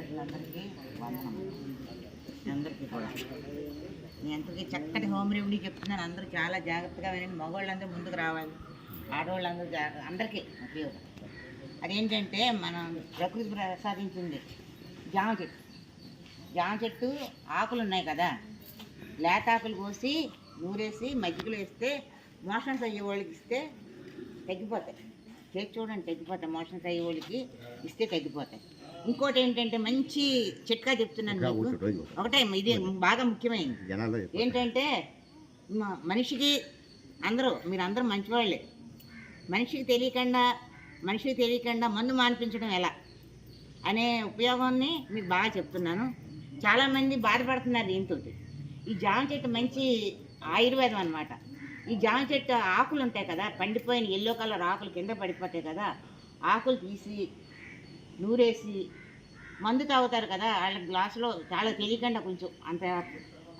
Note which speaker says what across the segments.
Speaker 1: ఆడబిడ్డలందరికీ వందనం. అందరికీ కూడా. నేను అందరికీ చక్కటి హోమ్ రెమెడీ చెప్తున్నాను. అందరూ చాలా జాగ్రత్తగా వినండి. మగవాళ్ళందరూ ముందుకు రావాలి. ఆడవాళ్ళందరూ జాగ్రత్త అందరికీ ఉపయోగం. అదేంటంటే మనం ప్రకృతి ప్రసాదించింది జామ చెట్టు జామ చెట్టు ఆకులు ఉన్నాయి కదా. లేత ఆకులు కోసి నూరేసి మజ్జిగలో వేస్తే మోషన్స్ అయ్యే వాళ్ళకి ఇస్తే తగ్గిపోతాయి. చేసి చూడండి తగ్గిపోతాయి. మోషన్స్ అయ్యే వాళ్ళకి ఇస్తే తగ్గిపోతాయి. ఇంకోటి ఏంటంటే మంచి చిట్కా చెప్తున్నాను మీకు. ఒకటే ఇది బాగా ముఖ్యమైనది. ఏంటంటే మనిషికి అందరూ మీరు అందరూ మంచివాళ్ళే. మనిషికి తెలియకుండా మనిషికి తెలియకుండా మందు మానిపించడం ఎలా అనే ఉపయోగాన్ని మీకు బాగా చెప్తున్నాను. చాలామంది బాధపడుతున్నారు దీంతో ఈ జామ చెట్టు మంచి ఆయుర్వేదం అన్నమాట. ఈ జామ చెట్టు ఆకులు ఉంటాయి కదా పండిపోయిన ఎల్లో కలర్ ఆకులు కింద పడిపోతాయి కదా ఆకులు తీసి నూరేసి మందు తాగుతారు కదా వాళ్ళ గ్లాసులో చాలా తెలియకుండా కొంచెం అంత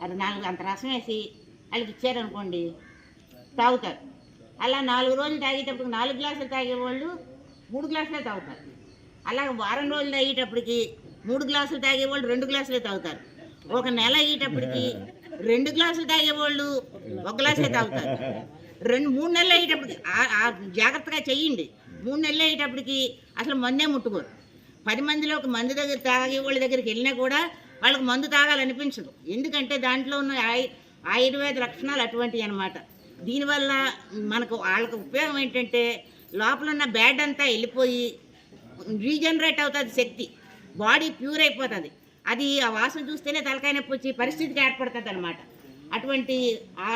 Speaker 1: అది నాలుగు అంత రసం వేసి వాళ్ళకి ఇచ్చారనుకోండి తాగుతారు. అలా నాలుగు రోజులు తాగేటప్పుడు నాలుగు గ్లాసులు తాగేవాళ్ళు మూడు గ్లాసులే తాగుతారు. అలా వారం రోజులు తాగేటప్పటికి మూడు గ్లాసులు తాగేవాళ్ళు రెండు గ్లాసులే తాగుతారు. ఒక నెల అయ్యేటప్పటికి రెండు గ్లాసులు తాగేవాళ్ళు ఒక గ్లాసే తాగుతారు. రెండు మూడు నెలలు అయ్యేటప్పటికి జాగ్రత్తగా చెయ్యండి. మూడు నెలలు అయ్యేటప్పటికి అసలు మందే ముట్టుకోరు. పది మందిలో ఒక మందు దగ్గర తాగే వాళ్ళ దగ్గరికి వెళ్ళినా కూడా వాళ్ళకి మందు తాగాలనిపించదు. ఎందుకంటే దాంట్లో ఉన్న ఆయు ఆయుర్వేద లక్షణాలు అటువంటివి అనమాట దీనివల్ల మనకు వాళ్ళకి ఉపయోగం ఏంటంటే లోపల ఉన్న బ్యాడ్ అంతా వెళ్ళిపోయి రీజనరేట్ అవుతుంది శక్తి. బాడీ ప్యూర్ అయిపోతుంది. అది ఆ వాసన చూస్తేనే తలకాయ నొప్పి వచ్చి పరిస్థితికి ఏర్పడుతుంది అనమాట అటువంటి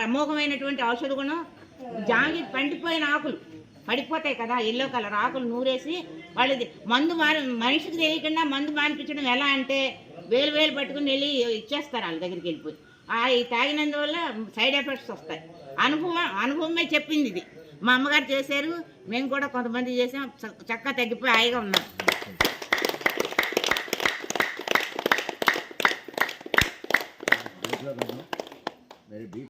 Speaker 1: అమోఘమైనటువంటి ఔషధ గుణం జాంగి పండిపోయిన ఆకులు పడిపోతాయి కదా ఎల్లో కలర్ ఆకులు నూరేసి వాళ్ళది మందు మారి మనిషికి తెలియకుండా మందు మానిపించడం ఎలా అంటే వేలు వేలు పట్టుకుని వెళ్ళి ఇచ్చేస్తారు వాళ్ళ దగ్గరికి వెళ్ళిపోయి. ఆ తాగినందువల్ల సైడ్ ఎఫెక్ట్స్ వస్తాయి. అనుభవం అనుభవమే చెప్పింది ఇది. మా అమ్మగారు చేశారు మేము కూడా కొంతమంది చేసాం చక్కగా తగ్గిపోయి హాయిగా ఉన్నాం.
Speaker 2: Very deep